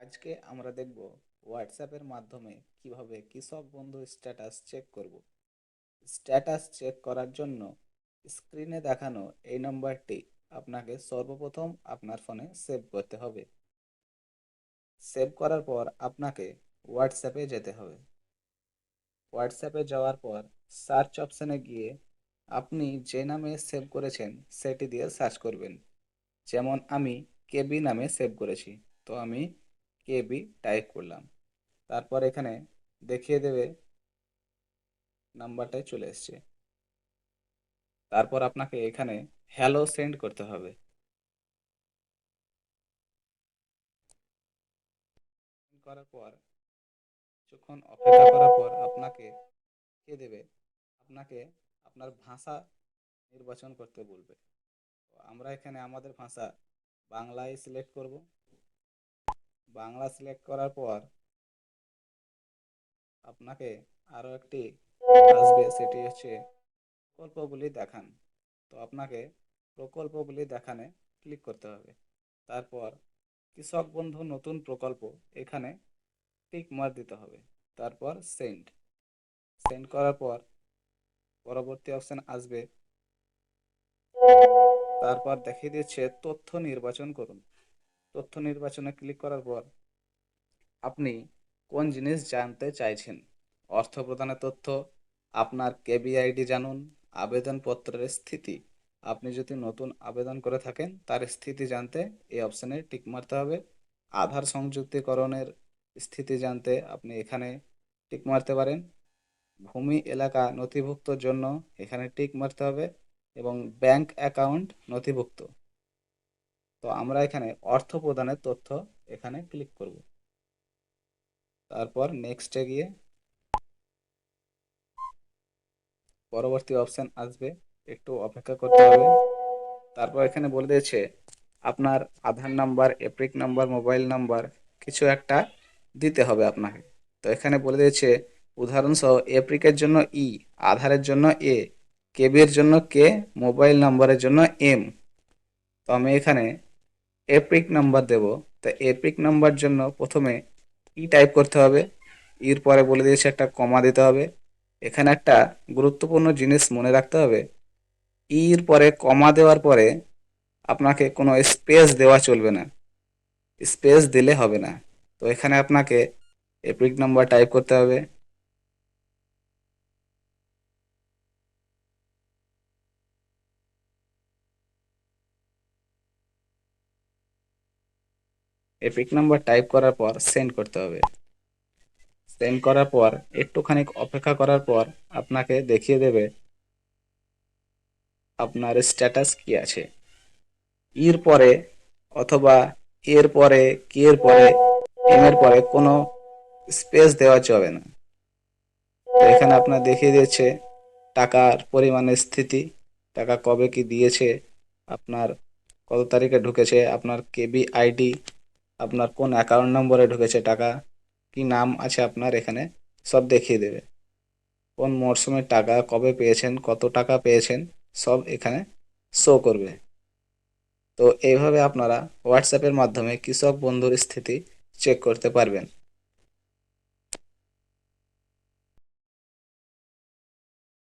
আজকে আমরা দেখব হোয়াটসঅ্যাপের মাধ্যমে কীভাবে কৃষক বন্ধু স্ট্যাটাস চেক করব। স্ট্যাটাস চেক করার জন্য স্ক্রিনে দেখানো এই নম্বরটি আপনাকে সর্বপ্রথম আপনার ফোনে সেভ করতে হবে। সেভ করার পর আপনাকে হোয়াটসঅ্যাপে যেতে হবে। হোয়াটসঅ্যাপে যাওয়ার পর সার্চ অপশানে গিয়ে আপনি যে নামে সেভ করেছেন সেটি দিয়ে সার্চ করবেন। যেমন আমি কেবি নামে সেভ করেছি। তো আমি কেবি টাইপ করলাম। তারপর এখানে দেখিয়ে দেবে নাম্বারটাই চলে এসছে। তারপর আপনাকে এখানে হ্যালো সেন্ড করতে হবে। করার পর, কিছুক্ষণ অপেক্ষা করার পর আপনাকে কে দেবে? আপনাকে আপনার ভাষা নির্বাচন করতে বলবে। আমরা এখানে আমাদের ভাষা বাংলায় সিলেক্ট করব। বাংলা সিলেক্ট করার পর আপনাকে আরও একটি আসবে, সেটি হচ্ছে প্রকল্পগুলি দেখান। তো আপনাকে প্রকল্পগুলি দেখানে ক্লিক করতে হবে। তারপর কৃষক বন্ধু নতুন প্রকল্প এখানে টিক মার দিতে হবে। তারপর সেন্ড সেন্ড করার পর পরবর্তী অপশান আসবে। তারপর দেখিয়ে দিচ্ছে তথ্য নির্বাচন করুন। তথ্য নির্বাচনে ক্লিক করার পর আপনি কোন জিনিস জানতে চাইছেন? অর্থ প্রদানের তথ্য, আপনার কেবিআইডি জানুন, আবেদনপত্রের স্থিতি। আপনি যদি নতুন আবেদন করে থাকেন, তার স্থিতি জানতে এই অপশানে টিক মারতে হবে। আধার সংযুক্তিকরণের স্থিতি জানতে আপনি এখানে টিক মারতে পারেন। ভূমি এলাকা নথিভুক্তর জন্য এখানে টিক মারতে হবে এবং ব্যাংক অ্যাকাউন্ট নথিভুক্ত। তো আমরা এখানে অর্থ প্রদানের তথ্য এখানে ক্লিক করব। তারপর নেক্সটে গিয়ে পরবর্তী অপশান আসবে, একটু অপেক্ষা করতে হবে। তারপর এখানে বলে দিয়েছে, আপনার আধার নাম্বার এপ্রিক নাম্বার মোবাইল নাম্বার কিছু একটা দিতে হবে আপনাকে। তো এখানে বলে দিয়েছে, উদাহরণসহ এপ্রিকের জন্য ই আধারের জন্য এ কেবির জন্য কে মোবাইল নাম্বারের জন্য এম তো আমি এখানে এপ্রিক নাম্বার দেব। তো এপ্রিক নাম্বার জন্য প্রথমে ই টাইপ করতে হবে? ইর পরে বলে দিয়েছে একটা কমা দিতে হবে। এখানে একটা গুরুত্বপূর্ণ জিনিস মনে রাখতে হবে। ইর পরে কমা দেওয়ার পরে আপনাকে কোনো স্পেস দেওয়া চলবে না। স্পেস দিলে হবে না। তো এখানে আপনাকে এপিক নাম্বার টাইপ করতে হবে। এপিক নাম্বার টাইপ করার পর সেন্ড করতে হবে। সেন্ড করার পর একটুখানি অপেক্ষা করার পর আপনাকে দেখিয়ে দেবে আপনার স্ট্যাটাস কি আছে। ইর পরে অথবা এর পরে, কি এর পরে এম এর পরে কোনো স্পেস দেওয়া যাবে না। এখানে আপনার দেখিয়ে দিয়েছে টাকার পরিমাণের স্থিতি, টাকা কবে কি দিয়েছে, আপনার কত তারিখে ঢুকেছে, আপনার কেবি আইডি আপনার কোন অ্যাকাউন্ট নম্বরে ঢুকেছে, টাকা, কি নাম আছে আপনার এখানে, সব দেখিয়ে দেবে। কোন মরশুমে টাকা, কবে পেয়েছেন, কত টাকা পেয়েছেন, সব এখানে শো করবে। তো এইভাবে আপনারা হোয়াটসঅ্যাপের মাধ্যমে কৃষক বন্ধুর স্থিতি চেক করতে পারবেন।